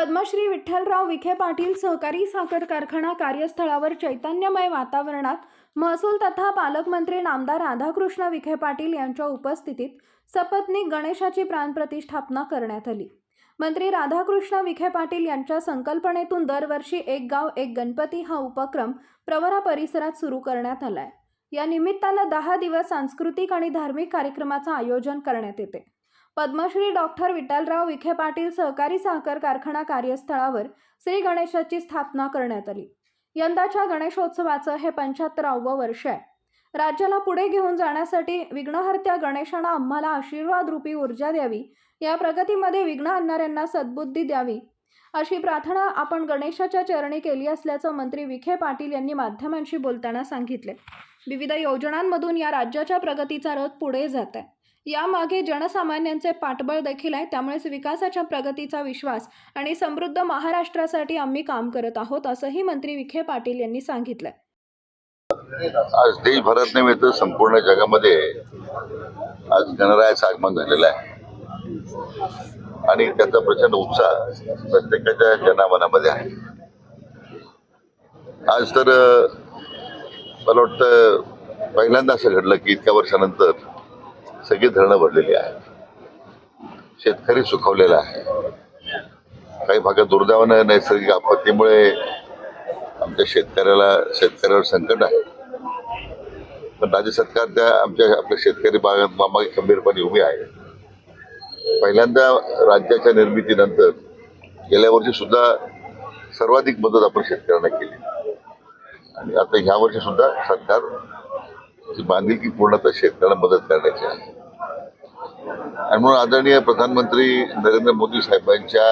पद्मश्री विठ्ठलराव विखे पाटील सहकारी साखर कारखाना कार्यस्थळावर चैतन्यमय वातावरणात महसूल तथा पालकमंत्री नामदार राधाकृष्ण विखे पाटील यांच्या उपस्थितीत सपत्नीक गणेशाची प्राणप्रतिष्ठापना करण्यात आली. मंत्री राधाकृष्ण विखे पाटील यांच्या संकल्पनेतून दरवर्षी एक गाव एक गणपती हा उपक्रम प्रवरा परिसरात सुरू करण्यात आलाय. या निमित्तानं दहा दिवस सांस्कृतिक आणि धार्मिक कार्यक्रमाचं आयोजन करण्यात येते. पद्मश्री डॉक्टर विठ्ठलराव विखे पाटील सहकारी साखर कारखाना कार्यस्थळावर श्री गणेशाची स्थापना करण्यात आली. यंदाच्या गणेशोत्सवाचं हे पंच्याहत्तरावं वर्ष आहे. राज्याला पुढे घेऊन जाण्यासाठी विघ्नहर्त्या गणेशानं आम्हाला आशीर्वाद रूपी ऊर्जा द्यावी या प्रगतीमध्ये विघ्न आणणाऱ्यांना सद्बुद्धी द्यावी अशी प्रार्थना आपण गणेशाच्या चरणी केली असल्याचं मंत्री विखे पाटील यांनी माध्यमांशी बोलताना सांगितले. विविध योजनांमधून या राज्याच्या प्रगतीचा रथ पुढे जात आहे. यामागे जनसामान्यांचे पाठबळ देखील आहे त्यामुळेच विकासाच्या प्रगतीचा विश्वास आणि समृद्ध महाराष्ट्रासाठी आम्ही काम करत आहोत असंही मंत्री विखे पाटील यांनी सांगितलं आज देशभरात नव्हे तर संपूर्ण जगामध्ये आज गणरायाचं आगमन झालेलं आहे. आणि त्याचा प्रचंड उत्साह प्रत्येकाच्या जनामनामध्ये आहे. आज तर मला वाटतं पहिल्यांदा असं घडलं की इतक्या वर्षानंतर सगळी धरणं भरलेली आहेत. शेतकरी सुखावलेला आहे. काही भागात दुर्दैवानं नैसर्गिक आपत्तीमुळे आमच्या शेतकऱ्याला शेतकऱ्यावर संकट आहे. पण राज्य सरकार त्या आमच्या आपल्या शेतकरी भागात मामागे खंबीरपणे उभी आहे. पहिल्यांदा राज्याच्या निर्मितीनंतर गेल्या वर्षी सुद्धा सर्वाधिक मदत आपण शेतकऱ्यांना केली. आणि आता ह्या वर्षी सुद्धा सरकार बांधिलकी पूर्णतः शेतकऱ्यांना मदत करण्याची आहे. आणि म्हणून आदरणीय प्रधानमंत्री नरेंद्र मोदी साहेबांच्या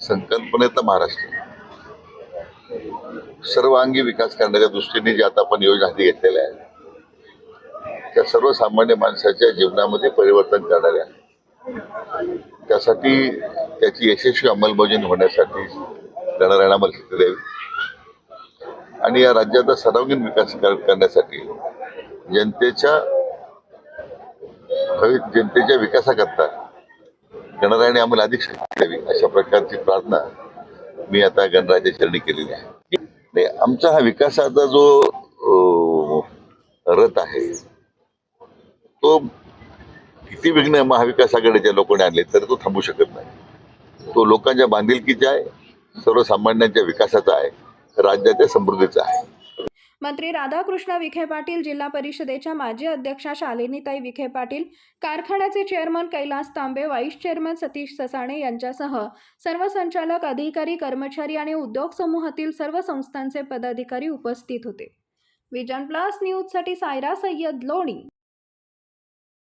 संकल्पनेतलं महाराष्ट्र सर्वांगी विकास करण्याच्या दृष्टीने जे आता आपण योजना हाती घेतलेल्या आहेत त्या सर्वसामान्य माणसाच्या जीवनामध्ये परिवर्तन करणाऱ्या त्यासाठी त्याची यशस्वी अंमलबजावणी होण्यासाठी गणरायाला आम्हाला द्यावी आणि या राज्याचा सर्वांगीण विकास कर- करण्यासाठी जनतेच्या भवि जनतेच्या विकासाकरता गणरायाने आम्हाला अधिक शक्ती द्यावी अशा प्रकारची प्रार्थना मी आता गणरायाच्या चरणी केलेली आहे. नाही आमचा हा विकासाचा जो रथ आहे तो किती विघ्न महाविकास आघाडीच्या लोकांनी आणले तर तो थांबू शकत नाही. तो लोकांच्या बांधिलकीचा आहे सर्वसामान्यांच्या विकासाचा आहे राज्याच्या समृद्धीचा आहे. मंत्री राधाकृष्ण विखे पाटील जिल्हा परिषदेच्या माजी अध्यक्षा शालिनीताई विखे पाटील कारखान्याचे chairman Kailas Tambe vice chairman Satish Sasane यांच्यासह सर्व संचालक अधिकारी कर्मचारी आणि उद्योग समूहातील सर्व संस्थांचे पदाधिकारी उपस्थित होते. विजन प्लस न्यूजसाठी सायरा सय्यद लोणी.